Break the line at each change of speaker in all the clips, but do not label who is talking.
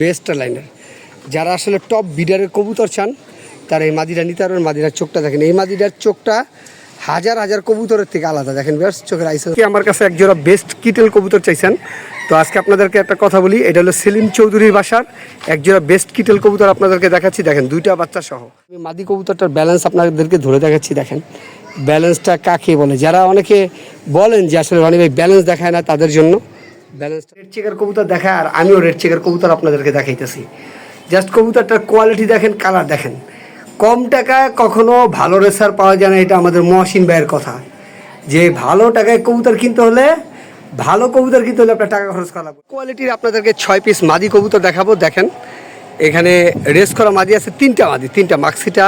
Best লাইনের। যারা আসলে টপ বিডারের কবুতর চান, তারা এই মাদিরা নিতে পারবেন, মাদিরার চোখটা দেখেন। এই মাদিরার চোখটা হাজার হাজার কবুতরের থেকে আলাদা। দেখেন বেশ চোখের আইসে আমার কাছে একজোড়া বেস্ট কিটেল কবুতর চাইছেন। তো আজকে আপনাদেরকে একটা কথা বলি, এটা হলো সেলিম চৌধুরীর বাসার একজোড়া বেস্ট কিটেল কবুতর আপনাদেরকে দেখাচ্ছি। দেখেন, দুইটা বাচ্চা সহ। আমি মাদি কবুতরটার ব্যালেন্স আপনাদেরকে ধরে দেখাচ্ছি, দেখেন। ব্যালেন্সটা কাকে বলে? যারা অনেকে বলেন যে আসলে রনি ভাই ব্যালেন্স দেখায় না তাদের জন্য। ব্যালেন্স রেড চেকার কবুতর দেখায় আর আমিও রেড চেকার কবুতর আপনাদেরকে দেখাইতেছি। জাস্ট কবুতরটার কোয়ালিটি দেখেন কালার দেখেন। কম টাকায় কখনো ভালো রেসার পাওয়া যায় না, এটা আমাদের মহসিন ভাইয়ের কথা। যে ভালো টাকায় কবুতর কিনতে হলে, ভালো কবুতর কিনতে হলে আপনার টাকা খরচ করা লাগবে। কোয়ালিটির আপনাদেরকে ছয় পিস মাদি কবুতর দেখাবো, দেখেন। এখানে রেস করা মাদি আছে, তিনটা মাদি, তিনটা মাক্সিটা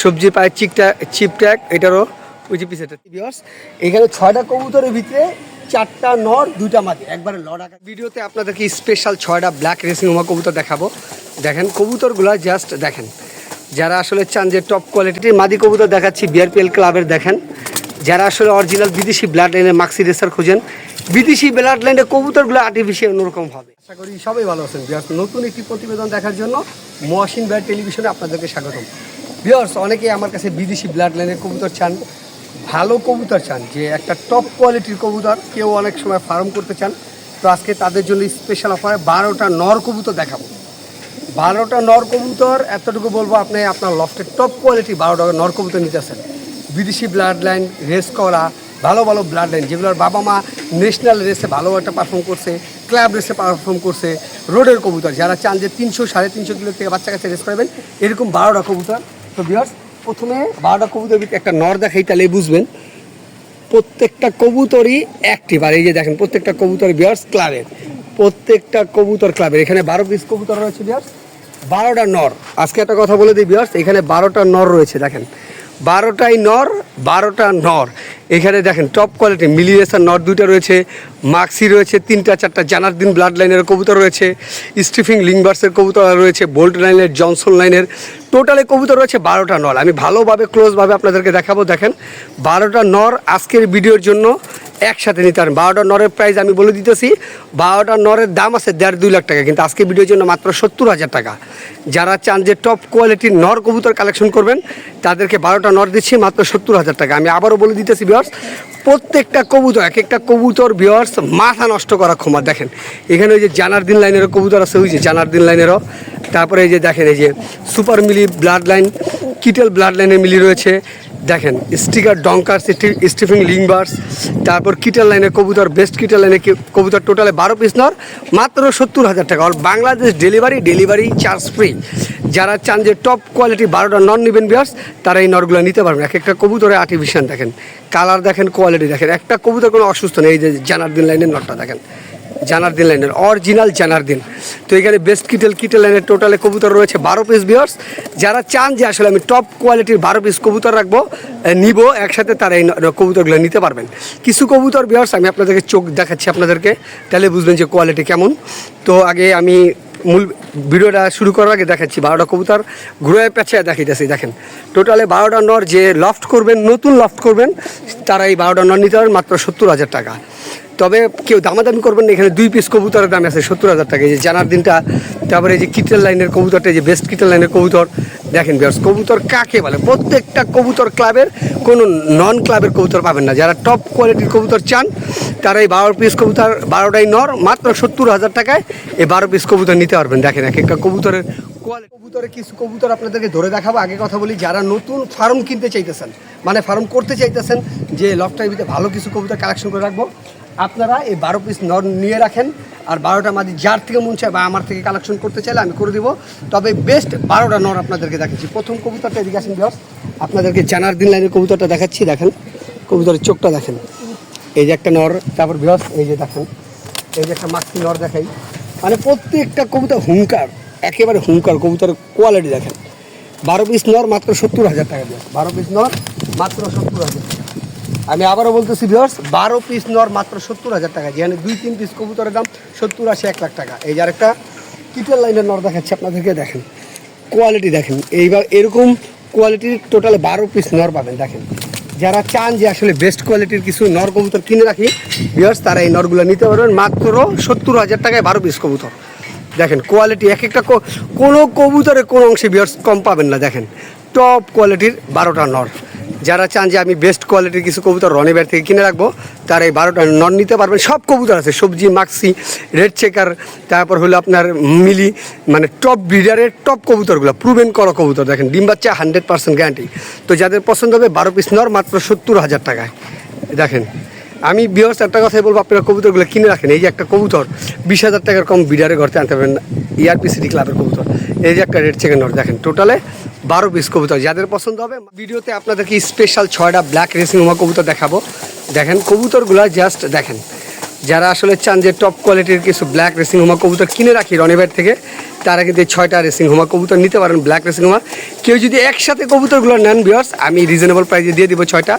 সবজি পায়ের চিকটা চিপট্যাক এটারও ওই যে পিস এটা। এখানে ছয়টা কবুতরের ভিতরে চারটা নর দুইটা মাদি একবারে লড় ভিডিওতে আপনাদেরকে স্পেশাল ছয়টা ব্ল্যাক রেসিং উমা কবুতর দেখাবো। দেখেন কবুতরগুলো জাস্ট দেখেন। যারা আসলে চান যে টপ কোয়ালিটির মাদি কবুতর দেখাচ্ছি বিআরপিএল ক্লাবের দেখেন। যারা আসলে অরিজিনাল বিদেশি ব্লাড লাইনের মাক্সি রেসার খুঁজেন বিদেশি ব্লাড লাইনের কবুতরগুলো আর্টিফিশিয়াল অন্যরকম হবে। আশা করি সবাই ভালো আছেন। বিয়ার্স নতুন একটি প্রতিবেদন দেখার জন্য মহাসিন ব্যাট টেলিভিশনে আপনাদেরকে স্বাগতম। বিয়ার্স অনেকেই আমার কাছে বিদেশি ব্লাড লাইনের কবুতর চান। ভালো কবুতর চান, যে একটা টপ কোয়ালিটির কবুতর কেউ অনেক সময় ফার্ম করতে চান, তো আজকে তাদের জন্য স্পেশাল অফারে বারোটা নর কবুতর দেখাবো। বারোটা নর কবুতর, এতটুকু বলব আপনি আপনার লফটের টপ কোয়ালিটি বারোটা নর কবুতর নিতেছেন বিদেশি ব্লাড লাইন রেস করা, ভালো ভালো ব্লাড লাইন যেগুলোর বাবা মা ন্যাশনাল রেসে ভালো একটা পারফর্ম করছে ক্লাব রেসে পারফর্ম করছে রোডের কবুতর। যারা চান যে তিনশো, সাড়ে তিনশো কিলো থেকে বাচ্চা কাছে রেস করবেন, এরকম বারোটা কবুতর। তো বিয়ার্স প্রথমে বারোটা কবুতর একটা নর দেখাই, তাহলে বুঝবেন। প্রত্যেকটা কবুতরই অ্যাক্টিভ আর এই যে দেখেন, প্রত্যেকটা কবুতর বিয়ার্স ক্লাবের প্রত্যেকটা কবুতর ক্লাবের এখানে বারো পিস কবুতর রয়েছে বিয়ার্স বারোটা নর। আজকে একটা কথা বলে দিই বিয়ার্স এখানে বারোটা নর রয়েছে, দেখেন। বারোটাই নর, বারোটা নর। এখানে দেখেন টপ কোয়ালিটি মিলিয়েসার নর দুইটা রয়েছে, মাক্সি রয়েছে, তিনটা, চারটা জানার দিন ব্লাড লাইনের কবুতর রয়েছে, স্টিফিং লিংবার্সের কবুতর রয়েছে, বোল্ট লাইনের, জনসন লাইনের, টোটালে কবুতর রয়েছে বারোটা নর। আমি ভালোভাবে ক্লোজভাবে আপনাদেরকে দেখাবো, দেখেন, বারোটা নর আজকের ভিডিওর জন্য একসাথে নিতে পারেন। বারোটা নরের প্রাইস আমি বলে দিতেছি। বারোটা নরের দাম আছে দেড় দুই লাখ টাকা, কিন্তু আজকে ভিডিওর জন্য মাত্র সত্তর হাজার টাকা। যারা চান যে টপ কোয়ালিটির নর কবুতর কালেকশন করবেন, তাদেরকে বারোটা নর দিচ্ছি, মাত্র সত্তর হাজার টাকা। আমি আবারও বলে দিতেছি বিয়ার্স প্রত্যেকটা কবুতর, এক একটা কবুতর বিয়ার্স মাথা নষ্ট করা ক্ষমা। দেখেন, এখানে ওই যে জানার দিন লাইনেরও কবুতর আছে, ওই যে জানার দিন লাইনেরও। তারপরে এই যে দেখেন, এই যে সুপার মিলি ব্লাড লাইন কিটেল ব্লাড লাইনের মিলি রয়েছে। দেখেন স্টিকার ডঙ্কার স্টিফিং লিংবার্স তারপর কিটার লাইনে কবুতর বেস্ট কিটার লাইনে কবুতর টোটালে বারো পিস নর, মাত্র সত্তর হাজার টাকা। আর Bangladesh delivery delivery charge free যারা চান যে টপ কোয়ালিটি বারোটা নন নেবেন বিয়ার্স তারা এই নরগুলো নিতে পারবেন। এক একটা কবুতরে আর্টিফিশিয়াল দেখেন। কালার দেখেন কোয়ালিটি দেখেন। একটা কবুতর কোনো অসুস্থ নেই, এই যে জানার দিন লাইনের নটটা দেখেন। জানার দিন লাইনের অরিজিনাল জানার দিন। তো এখানে বেস্ট কিটেল কিটেল লাইনের টোটালে কবুতর রয়েছে বারো পিস বিয়ার্স যারা চান যে আসলে আমি টপ কোয়ালিটির বারো পিস কবুতর রাখব নিব, একসাথে তারা এই কবুতরগুলো নিতে পারবেন। কিছু কবুতর বিয়ার্স আমি আপনাদেরকে চোখ দেখাচ্ছি আপনাদেরকে, তাহলে বুঝবেন যে কোয়ালিটি কেমন। তো আগে আমি মূল ভিডিওটা শুরু করার আগে দেখাচ্ছি বারোটা কবুতর, ঘুরে পেঁচায় দেখাইতেছি, দেখেন। টোটালে বারোটা নর যে লফট করবেন, নতুন লফট করবেন, তারা এই বারোটা নর নিতে পারবেন মাত্র সত্তর হাজার টাকা। তবে কেউ দামাদামি করবেন না, এখানে দুই পিস কবুতরের দাম আছে সত্তর হাজার টাকা। এই যে জানার দিনটা, তারপরে এই যে কিটেল লাইনের কবুতরটা যে বেস্ট কিটেল লাইনের কবুতর, দেখেন বিয়ার্স কবুতর কাকে বলে? প্রত্যেকটা কবুতর ক্লাবের কোনো নন ক্লাবের কবুতর পাবেন না। যারা টপ কোয়ালিটির কবুতর চান, তারা এই বারো পিস কবুতর, বারোটাই নর, মাত্র সত্তর হাজার টাকায় এই বারো পিস কবুতর নিতে পারবেন। দেখেন এক একটা কবুতরের কবুতরে কিছু কবুতর আপনাদেরকে ধরে দেখাবো, আগে কথা বলি, যারা নতুন ফার্ম কিনতে চাইতেছেন মানে ফার্ম করতে চাইতেছেন, যে লফটার ভিতরে ভালো কিছু কবুতর কালেকশন করে রাখব আপনারা এই বারো পিস নর নিয়ে রাখেন, আর বারোটা মাদি যার থেকে মন চায় বা আমার থেকে কালেকশন করতে চাইলে আমি করে দিব। তবে বেস্ট বারোটা নর আপনাদেরকে দেখাচ্ছি। প্রথম কবুতরটা এদিকে আসেন বিয়স আপনাদেরকে জানার দিন লাইনের কবুতরটা দেখাচ্ছি, দেখেন। কবুতরের চোখটা দেখেন। এই যে একটা নর, তারপর বিয়স এই যে দেখেন। এই যে একটা মাক্সি নর দেখাই। মানে প্রত্যেকটা কবুতর হুঙ্কার, একেবারে হুঙ্কার, কবুতরের কোয়ালিটি দেখেন। বারো পিস নর মাত্র সত্তর হাজার টাকা দিয়ে। বারো পিস নর মাত্র সত্তর হাজার আমি আবারও বলতেছি ভিওর্স বারো পিস নর মাত্র সত্তর হাজার টাকা। যেখানে দুই, তিন পিস কবুতরের দাম সত্তর আশি এক লাখ টাকা। এই যে আরেকটা কিটেল লাইনের নর দেখাচ্ছি, আপনাদেরকে দেখেন। কোয়ালিটি দেখেন। এইবার এরকম কোয়ালিটির টোটাল বারো পিস নর পাবেন, দেখেন। যারা চান যে আসলে বেস্ট কোয়ালিটির কিছু নর কবুতর কিনে রাখি ভিওর্স তারা এই নরগুলো নিতে পারবেন মাত্র সত্তর হাজার টাকায় বারো পিস কবুতর। দেখেন কোয়ালিটি এক একটা কোনো কবুতরে কোনো অংশে বিয়ার্স কম পাবেন না, দেখেন। টপ কোয়ালিটির বারোটা নর। যারা চান যে আমি বেস্ট কোয়ালিটির কিছু কবুতর রনিবার থেকে কিনে রাখব, তারা এই বারোটা নন নিতে পারবেন। সব কবুতর আছে, সবজি মাক্সি রেড চেকার তারপর হলো আপনার মিলি মানে টপ ব্রিডারের টপ কবুতরগুলো প্রুভেন করা কবুতর। দেখেন, ডিম বাচ্চা হান্ড্রেড পার্সেন্ট গ্যারান্টি তো যাদের পছন্দ হবে, বারো পিস নর মাত্র সত্তর হাজার টাকায়। দেখেন, আমি বিহস একটা কথাই বলব, আপনারা কবুতরগুলো কিনে রাখেন। এই যে একটা কবুতর, বিশ হাজার টাকার কম বিডারে ঘরতে আনতে পারবেন ইআরপি সিটি ক্লাবের কবুতর। এই যে একটা রেড চিকেন নর দেখেন টোটালে বারো পিস কবুতর। যাদের পছন্দ হবে, ভিডিওতে আপনাদেরকে স্পেশাল ছয়টা ব্ল্যাক রেসিং হোমা কবুতর দেখাবো। দেখেন, কবুতরগুলো জাস্ট দেখেন। যারা আসলে চান যে টপ কোয়ালিটির কিছু ব্ল্যাক রেসিং হোমা কবুতর কিনে রাখি রনিবার থেকে, তারা কিন্তু ছয়টা রেসিং হোমা কবুতর নিতে পারেন ব্ল্যাক রেসিং হোমা কেউ যদি একসাথে কবুতরগুলো নেন বিয়ার্স আমি রিজনেবল প্রাইসে দিয়ে দিব ছয়টা।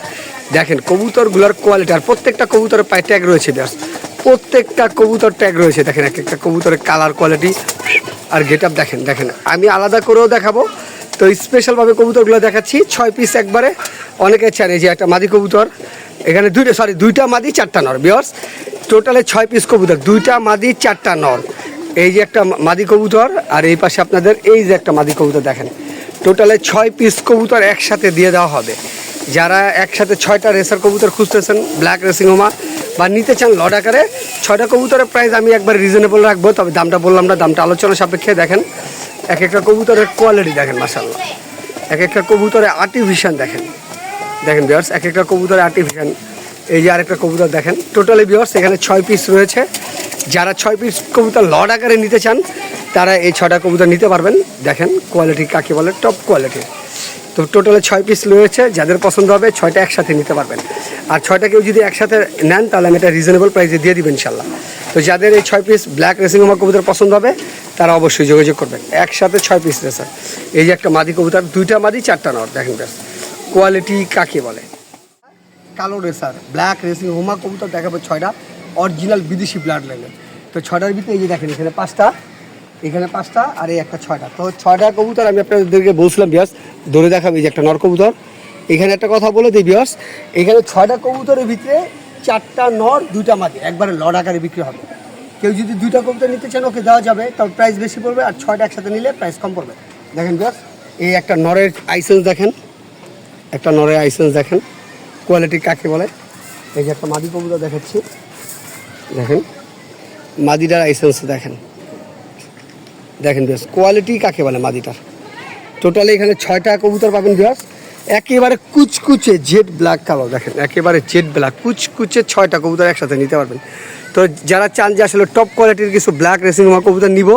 দেখেন, কবুতরগুলোর কোয়ালিটি আর প্রত্যেকটা কবুতরের পায়ে ট্যাগ রয়েছে বিয়ার্স প্রত্যেকটা কবুতর ট্যাগ রয়েছে, দেখেন, এক একটা কবুতরের কালার কোয়ালিটি আর গেট দেখেন দেখেন। আমি আলাদা করেও দেখাবো তো স্পেশালভাবে কবুতরগুলো দেখাচ্ছি, ছয় পিস একবারে। অনেকে চান এই যে একটা মাদি কবুতর। এখানে দুইটা সরি দুইটা মাদি, চারটা নর বিয়ার্স টোটালে ছয় পিস কবুতর, দুইটা মাদি, চারটা নর। এই যে একটা মাদি কবুতর, আর এই পাশে আপনাদের এই যে একটা মাদি কবুতর দেখেন। টোটালে ছয় পিস কবুতর একসাথে দিয়ে দেওয়া হবে। যারা একসাথে ছয়টা রেসার কবুতর খুঁজতেছেন ব্ল্যাক রেসিং হোমা, বা নিতে চান লড আকারে, ছয়টা কবুতরের প্রাইস আমি একবার রিজনেবল রাখব, তবে দামটা বললাম না, দামটা আলোচনা সাপেক্ষে দেখেন। এক একটা কবুতরের কোয়ালিটি দেখেন মাসাল্লাহ এক একটা কবুতরের আর্টিফিশিয়াল দেখেন। দেখেন বিয়ার্স এক একটা কবুতরের আর্টিফিশিয়াল এই যে আরেকটা কবুতর দেখেন। টোটালি বিয়ার্স এখানে ছয় পিস রয়েছে। যারা ছয় পিস কবুতর লড আকারে নিতে চান, তারা এই ছটা কবুতর নিতে পারবেন। দেখেন কোয়ালিটি কাকে বলে টপ কোয়ালিটি তো টোটালে ছয় পিস রয়েছে, যাদের পছন্দ হবে ছয়টা একসাথে নিতে পারবেন। আর ছয়টা কেউ যদি একসাথে নেন, তাহলে আমি এটা রিজনেবল প্রাইসে দিয়ে দিবেন ইনশাল্লাহ তো যাদের এই ছয় পিস ব্ল্যাক রেসিং হোমা কবুতর পছন্দ হবে তারা অবশ্যই যোগাযোগ করবেন। একসাথে ছয় পিস রেসার এই যে একটা মাদি কবুতর, দুইটা মাদি, চারটা নর, দেখেন ব্যাস কোয়ালিটি কাকে বলে? কালো রেসার ব্ল্যাক রেসিং হোমা কবুতর দেখাবো ছয়টা। অরিজিনাল বিদেশি ব্লাড লাইনের তো ছয়টার ভিতরে এই যে দেখেন, এখানে পাঁচটা এখানে পাঁচটা, আর এই একটা ছয়টা। তো ছয়টা কবুতর আমি আপনাদেরকে বলছিলাম বিয়াস ধরে দেখাবো এই যে একটা নর কবুতর। এখানে একটা কথা বলে দিই বিয়াস এখানে ছয়টা কবুতরের ভিতরে চারটা নর, দুইটা মাদি। একবারে লড আকারে বিক্রি হবে। কেউ যদি দুইটা কবিতা নিতে চান, ওকে দেওয়া যাবে। তবে প্রাইস বেশি পড়বে আর ছয়টা একসাথে নিলে প্রাইস কম পড়বে। দেখেন বিয়াস এই একটা নরের আইসেন্স দেখেন। একটা নরের আইসেন্স দেখেন। কোয়ালিটি কাকে বলে? এই যে একটা মাদি কবুতর দেখাচ্ছি। দেখেন, মাদিটার আইসেন্স দেখেন। দেখেন বেশ কোয়ালিটি কাকে বলে মাদিটার? টোটালি এখানে ছয়টা কবুতর পাবেন বিয়াস একেবারে কুচকুচে জেড ব্ল্যাক কালো, দেখেন। একেবারে জেড ব্ল্যাক কুচকুচে ছয়টা কবুতর একসাথে নিতে পারবেন। তো যারা চান যে আসলে টপ কোয়ালিটির কিছু ব্ল্যাক রেসিং হওয়া কবুতর নিব,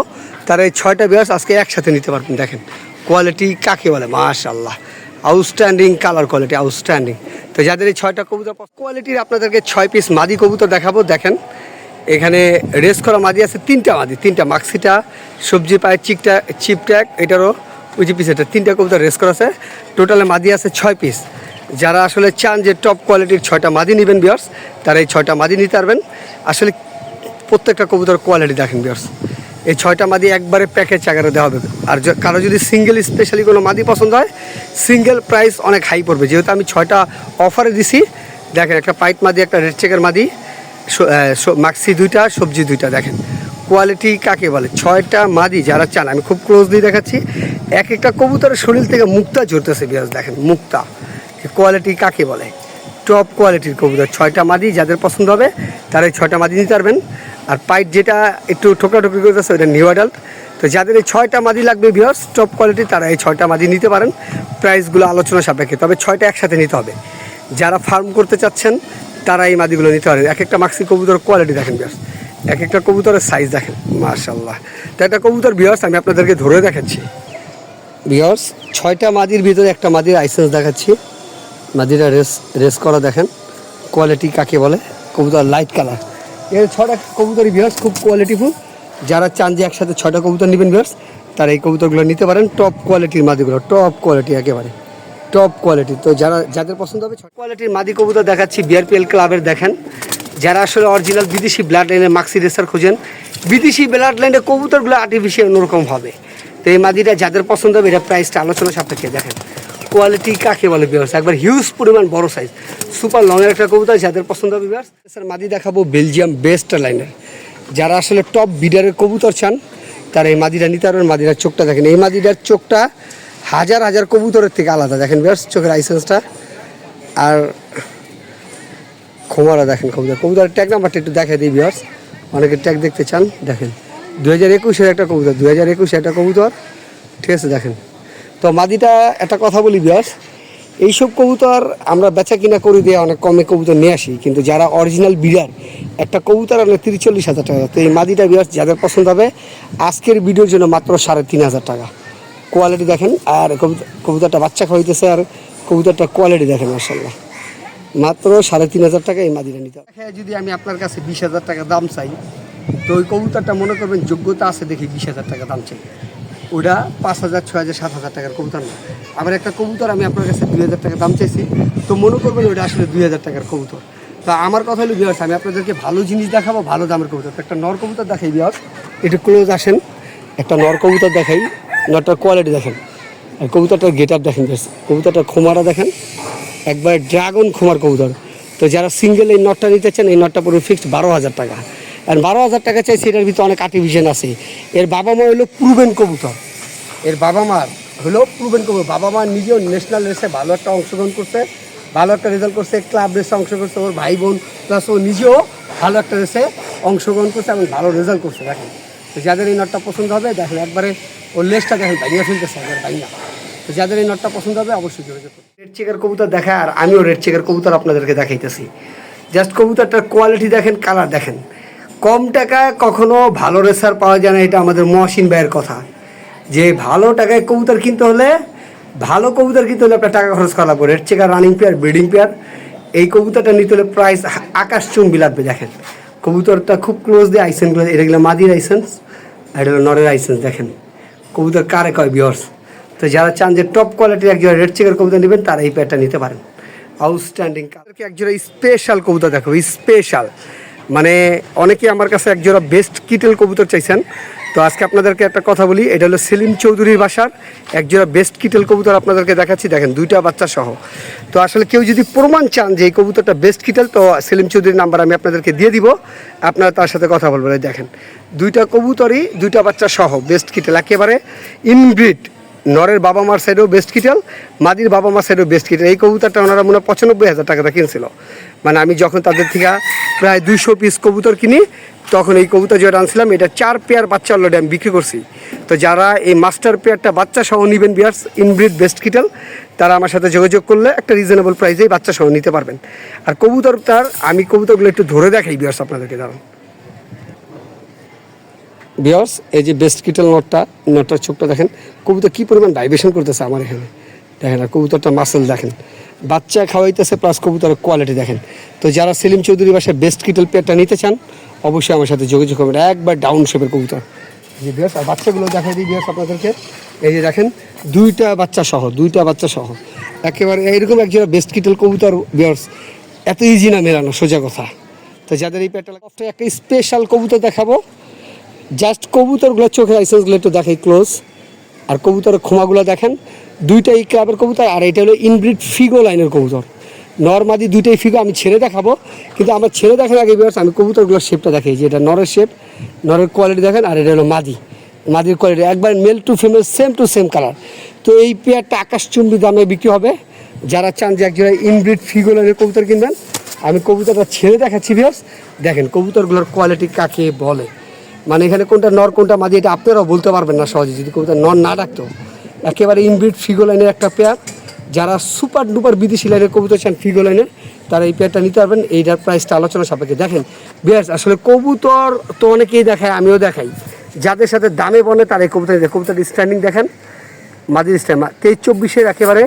তারা এই ছয়টা বিয়াস আজকে একসাথে নিতে পারবেন, দেখেন। কোয়ালিটি কাকে বলে? মাশাল্লাহ আউটস্ট্যান্ডিং কালার কোয়ালিটি আউটস্ট্যান্ডিং তো যাদের এই ছয়টা কবুতর কোয়ালিটির আপনাদেরকে ছয় পিস মাদি কবুতর দেখাবো, দেখেন। এখানে রেস করা মাদি আছে, তিনটা মাদি, তিনটা মাক্সিটা সবজি পায়ের চিকটা চিপট্যাক এটারও ওই পিস এটা তিনটা কবুতর রেস করা আছে। টোটালে মাদি আছে ছয় পিস যারা আসলে চান যে টপ কোয়ালিটির ছয়টা মাদি নেবেন বিয়ার্স তারা এই ছয়টা মাদি নিতে পারবেন। আসলে প্রত্যেকটা কবুতর কোয়ালিটি দেখেন বিয়ার্স এই ছয়টা মাদি একবারে প্যাকেজ আকারে দেওয়া হবে। আর কারও যদি সিঙ্গেল স্পেশালি কোনো মাদি পছন্দ হয় সিঙ্গেল প্রাইস অনেক হাই পড়বে। যেহেতু আমি ছয়টা অফারে দিছি, দেখেন একটা পাইট মাদি, একটা রেড চেকের মাদি মাক্সি দুইটা, সবজি দুইটা, দেখেন। কোয়ালিটি কাকে বলে? ছয়টা মাদি যারা চান, আমি খুব ক্লোজলি দেখাচ্ছি, এক একটা কবুতরের শরীর থেকে মুক্তা ঝরতেছে বিয়াস দেখেন, মুক্তা। কোয়ালিটি কাকে বলে? টপ কোয়ালিটির কবুতর। ছয়টা মাদি যাদের পছন্দ হবে, তারা এই ছয়টা মাদি নিতে পারবেন। আর পাইট যেটা একটু ঠোকরাঠুকরি করতেছে ওটা নিউ অ্যাডাল্ট তো যাদের এই ছয়টা মাদি লাগবে বিয়ার্স টপ কোয়ালিটি তারা এই ছয়টা মাদি নিতে পারেন। প্রাইসগুলো আলোচনা সাপেক্ষে, তবে ছয়টা একসাথে নিতে হবে। যারা ফার্ম করতে চাচ্ছেন, তারা এই মাদিগুলো নিতে পারেন। এক একটা মাক্সি কবুতর কোয়ালিটি দেখেন বিয়ার্স এক একটা কবুতরের সাইজ দেখেন মার্শাল্লাহ তো একটা কবুতর বিয়ার্স আমি আপনাদেরকে ধরে দেখাচ্ছি। বিয়ার্স ছয়টা মাদির ভিতরে একটা মাদির আইসেন্স দেখাচ্ছি। মাদিরা রেস রেস করা দেখেন। কোয়ালিটি কাকে বলে? কবুতর লাইট কালারের ছটা কবুতরই বিয়ার্স খুব কোয়ালিটিফুল যারা চান যে একসাথে ছটা কবুতর নেবেন বিয়ার্স তারা এই কবুতরগুলো নিতে পারেন। টপ কোয়ালিটির মাদিগুলো টপ কোয়ালিটি একেবারে। টপ কোয়ালিটি তো যারা, যাদের পছন্দ হবে কোয়ালিটির মাদি কবুতর দেখাচ্ছি বিআরপিএল ক্লাবের দেখেন। যারা আসলে অরিজিনাল বিদেশি ব্লাড লাইনের মাক্সি রেসার খোঁজেন, বিদেশি ব্লাড লাইনের কবুতরগুলো আর্টিফিশিয়াল অন্যরকম হবে। তো এই মাদিটা যাদের পছন্দ হবে এটা প্রাইসটা আলোচনা সাপেক্ষে দেখেন। কোয়ালিটি কাকে বলে বিয়ার্স একবার হিউজ পরিমাণ, বড় সাইজ সুপার লংয়ের একটা কবুতর যাদের পছন্দ হবে বিয়ার্স স্যার মাদি দেখাবো বেলজিয়াম বেস্ট লাইনের যারা আসলে টপ বিডারের কবুতর চান, তার এই মাদিরা নিতে পারবেন মাদিরার চোখটা দেখেন। এই মাদিরার চোখটা হাজার হাজার কবুতরের থেকে আলাদা। দেখেন বেশ চোখের আইসেন্সটা আর খোমারা দেখেন কবুতর। কবুতরের ট্যাগ নাম্বারটা একটু দেখে দিই বিয়ার্স অনেকে ট্যাগ দেখতে চান, দেখেন। দু হাজার একুশের একটা কবুতর দু হাজার একুশে একটা কবুতর। ঠিক আছে, দেখেন। তো মাদিটা একটা কথা বলি বিয়ার্স এইসব কবুতর আমরা বেচা কিনা করে দিয়ে অনেক কমে কবুতর নিয়ে আসি, কিন্তু যারা অরিজিনাল বিড়ার একটা কবুতর আনলে তিরিশ চল্লিশ হাজার টাকা। তো এই মাদিটা বিয়ার্স যাদের পছন্দ হবে, আজকের ভিডিওর জন্য মাত্র সাড়ে তিন হাজার টাকা। কোয়ালিটি দেখেন, আর কবুতর কবুতরটা বাচ্চা খাওয়াইতেছে, আর কবুতরটা কোয়ালিটি দেখেন মার্শাল্লাহ মাত্র সাড়ে তিন হাজার টাকা এই মাদিটা নিতে। হ্যাঁ যদি আমি আপনার কাছে বিশ হাজার টাকা দাম চাই, তো ওই কবুতরটা মনে করবেন যোগ্যতা আছে দেখি বিশ হাজার টাকা দাম চাই। ওটা পাঁচ হাজার, ছয় হাজার, সাত হাজার টাকার কবুতর না। আবার একটা কবুতর আমি আপনার কাছে দুই হাজার টাকা দাম চাইছি। তো মনে করবেন ওটা আসলে দুই হাজার টাকার কবুতর। তো আমার কথা হলো বিয়ার্স আমি আপনাদেরকে ভালো জিনিস দেখাবো, ভালো দামের কবুতর। একটা নর কবুতর দেখাই বিয়ার্স একটু ক্লোজ আসেন। একটা নর কবুতর দেখাই। নরটার কোয়ালিটি দেখেন। আর কবুতরটার গেটার দেখেন কবুতরটার খোমারা দেখেন। একবার ড্রাগন খোমার কবুতর। তো যারা সিঙ্গেল এই নটটা নিতে চান, এই নটটা পুরো ফিক্সড বারো হাজার টাকা। আর বারো হাজার টাকা চাই সেটার ভিতরে অনেক আর্টিফিশিয়াল আছে। এর বাবা মা হলো প্রুভেন কবুতর। এর বাবা মার হলো প্রুভেন কবুতর। বাবা মা নিজেও ন্যাশনাল রেসে ভালো একটা অংশগ্রহণ করছে, ভালো একটা রেজাল্ট করছে ক্লাব রেসে অংশগ্রহণ করছে, ওর ভাই বোন প্লাস ও নিজেও ভালো একটা রেসে অংশগ্রহণ করছে এবং ভালো রেজাল্ট করছে, দেখেন। তো যাদের এই নটটা পছন্দ হবে, দেখেন একবারে ওর লেসটা দেখেন ভাইয়া ফেলতেছে একবার ভাইয়া তো যাদের এই নটটা পছন্দ হবে, অবশ্যই যোগাযোগ করুন। রেড চেকের কবুতর দেখা আর আমিও রেড চেকের কবুতর আপনাদেরকে দেখাইতেছি। জাস্ট কবুতরটার কোয়ালিটি দেখেন কালার দেখেন। কম টাকায় কখনো ভালো রেসার পাওয়া যায় না, এটা আমাদের মহসিন ভাইয়ের কথা। যে ভালো টাকায় কবুতর কিনতে হলে, ভালো কবুতর কিনতে হলে আপনার টাকা খরচ করা লাগবে। Red checker running pair breeding pair এই কবুতরটা নিতে হলে প্রাইস আকাশ চুম্বি লাগবে দেখেন। কবুতরটা খুব ক্লোজ দিয়ে আইসেন্সগুলো এটা গেলো মাদির আইসেন্স আর এটা হলো নরের আইসেন্স দেখেন। কবুতর কারে কয় বিয়র্স তো যারা চান যে টপ কোয়ালিটির একজোড়া রেড চেকের কবুতর নেবেন, তারা এই প্যাডটা নিতে পারেন। আউটস্ট্যান্ডিং একজোড়া স্পেশাল কবুতর দেখো স্পেশাল মানে অনেকে আমার কাছে একজোড়া বেস্ট কিটেল কবুতর চাইছেন। তো আজকে আপনাদেরকে একটা কথা বলি, এটা হলো সেলিম চৌধুরীর বাসার একজোড়া বেস্ট কিটেল কবুতর আপনাদেরকে দেখাচ্ছি, দেখেন দুইটা বাচ্চা সহ। তো আসলে কেউ যদি প্রমাণ চান যে এই কবুতরটা বেস্ট কিটেল তো সেলিম চৌধুরীর নাম্বার আমি আপনাদেরকে দিয়ে দিব। আপনারা তার সাথে কথা বলবেন দেখেন, দুইটা কবুতরই দুইটা বাচ্চা সহ বেস্ট কিটেল একেবারে ইনব্রিড নরের বাবা মার সাইডেও বেস্ট কিটেল মাদির বাবা মার সাইডেও বেস্ট কিটেল এই কবুতরটা ওনারা মনে হয় পঁচানব্বই হাজার টাকাটা কিনছিল। মানে আমি যখন তাদের থেকে প্রায় দুইশো পিস কবুতর কিনি, তখন এই কবুতর যেটা আনছিলাম, এটা চার পেয়ার বাচ্চা অলরেডি আমি বিক্রি করছি। তো যারা এই মাস্টার পেয়ারটা বাচ্চা সহ নিবেন বিয়ার্স ইনব্রিড বেস্ট কিটেল তারা আমার সাথে যোগাযোগ করলে একটা রিজনেবল প্রাইসেই বাচ্চা সহ নিতে পারবেন। আর কবুতর তার আমি কবুতরগুলো একটু ধরে দেখাই বিয়ার্স আপনাদেরকে, দাঁড়ান। বিয়ার্স এই যে বেস্ট কিটেল নটটা নটটার চোখটা দেখেন কবুতর কী পরিমাণ ভাইব্রেশন করতেছে আমার এখানে। দেখেন আর কবুতরটা মাসেল দেখেন। বাচ্চা খাওয়াইতেছে প্লাস কবুতরের কোয়ালিটি দেখেন। তো যারা সেলিম চৌধুরী বাসায় বেস্ট কিটেল পেয়ারটা নিতে চান অবশ্যই আমার সাথে যোগাযোগ করবেন। একবার ডাউন শেপের কবুতর। যে বিয়ার্স আর বাচ্চাগুলো দেখাই দিই বিয়ার্স আপনাদেরকে। এই যে দেখেন দুইটা বাচ্চা সহ দুইটা বাচ্চা সহ। একেবারে এইরকম একজন বেস্ট কিটেল কবুতর বিয়ার্স এত ইজি না মেলানো সোজা কথা। তো যাদের এই লাগে, একটা স্পেশাল কবুতর দেখাবো। জাস্ট কবুতরগুলো চোখের লাইসেন্সগুলো একটু দেখাই ক্লোজ আর কবুতরের খোমাগুলো দেখেন, দুইটাই ক্লাবের কবুতর আর এটা হলো ইনব্রিড ফিগো লাইনের কবুতর। নর্মাদি দুইটাই ফিগো আমি ছেড়ে দেখাবো, কিন্তু আমার ছেড়ে দেখার আগে বিয়ার্স আমি কবুতরগুলোর শেপটা দেখাই, যে এটা নরের শেপ নরের কোয়ালিটি দেখেন, আর এটা হলো মাদি। মাদির কোয়ালিটি একবার male to female same to same colour তো এই পেয়ারটা আকাশচুম্বী দামে বিক্রি হবে। যারা চান যে একজোড়া ইনব্রিড ফিগো লাইনের কবুতর কিনবেন, আমি কবুতরটা ছেড়ে দেখাচ্ছি বিয়ার্স দেখেন, কবুতরগুলোর কোয়ালিটি কাকে বলে। মানে এখানে কোনটা নর, কোনটা মাঝি, এটা আপনারাও বলতে পারবেন না সহজে যদি কবুতর নর না ডাকতো। একেবারে ইনব্রিড ফিগো লাইনের একটা পেয়ার যারা সুপার ডুপার বিদেশি লাইনের কবুতর চান ফিগো লাইনের তারা এই পেয়ারটা নিতে পারবেন। এইটার প্রাইসটা আলোচনা সাপেক্ষে। দেখেন বেশ আসলে কবুতর তো অনেকেই দেখায়, আমিও দেখাই। যাদের সাথে দামে বনে তারা এই কবুতর কবুতর স্ট্যান্ডিং দেখেন। মাদির স্ট্যান্ড তেইশ চব্বিশের একেবারে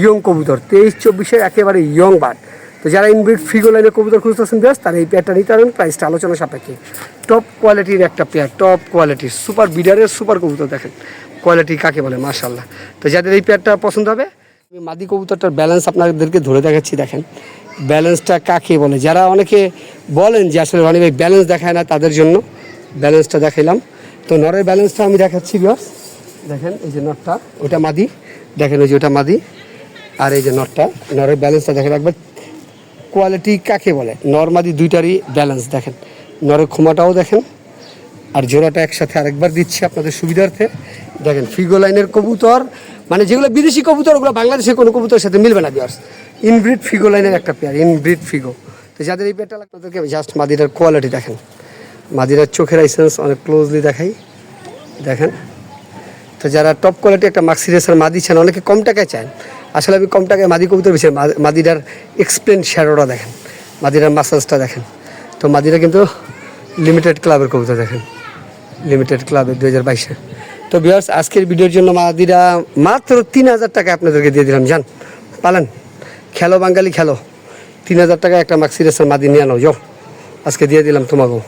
ইয়ং কবুতর। তেইশ চব্বিশের একেবারে ইয়ং বার্ড তো যারা ইনব্রিড ফিগো লাইনের কবুতর খুঁজতেছেন বেশ তারা এই পেয়ারটা নিতে পারবেন। প্রাইসটা আলোচনা সাপেক্ষে। টপ কোয়ালিটির একটা পেয়ার টপ কোয়ালিটির সুপার বিডারের সুপার কবুতর দেখেন। কোয়ালিটি কাকে বলে মার্শাল্লাহ তো যাদের এই পেয়ারটা পছন্দ হবে, আমি মাদি কবুতরটার ব্যালেন্স আপনাদেরকে ধরে দেখাচ্ছি, দেখেন। ব্যালেন্সটা কাকে বলে? যারা অনেকে বলেন যে আসলে রনি ভাই ব্যালেন্স দেখায় না তাদের জন্য ব্যালেন্সটা দেখাইলাম। তো নরের ব্যালেন্সটা আমি দেখাচ্ছি বিয়াস দেখেন, এই যে নটটা, ওটা মাদি। দেখেন ওই যে ওটা মাদি। আর এই যে নটটা, নরের ব্যালেন্সটা দেখেন। একবার কোয়ালিটি কাকে বলে? নর মাদি দুইটারই ব্যালেন্স দেখেন। নরের ক্ষমাটাও দেখেন। আর জোড়াটা একসাথে আরেকবার দিচ্ছি আপনাদের সুবিধার্থে। দেখেন, ফিগো লাইনের কবুতর মানে যেগুলো বিদেশি কবুতর, ওগুলো বাংলাদেশের কোনো কবুতরের সাথে মিলবে না বিয়ার্স ইনব্রিড ফিগো লাইনের একটা পেয়ার ইনব্রিড ফিগো। তো যাদের এই পেয়ারটা লাগবে তাদেরকে জাস্ট মাদিরার কোয়ালিটি দেখেন। মাদিরার চোখের আইসেন্স অনেক ক্লোজলি দেখাই। দেখেন। তো যারা টপ কোয়ালিটি একটা মাক্সিরেসের মাদি চান, অনেকে কম টাকায় চান আসলে আমি কম টাকায় মাদি কবুতর মা- মাদিরার এক্সপ্লেন শ্যাডোটা দেখেন। মাদিরার মাসাজটা দেখেন। তো মাদিরা কিন্তু লিমিটেড ক্লাবের কবুতর দেখেন। লিমিটেড ক্লাবের দু হাজার বাইশে। তো বিয়ার্স আজকের ভিডিওর জন্য মাদিরা মাত্র তিন হাজার টাকা আপনাদেরকে দিয়ে দিলাম। জান পালেন। খেলো বাঙালি খেলো। তিন হাজার টাকা একটা মাক্সিরেসের মাদি নিয়ে আনো। যাও, আজকে দিয়ে দিলাম তোমাকেও।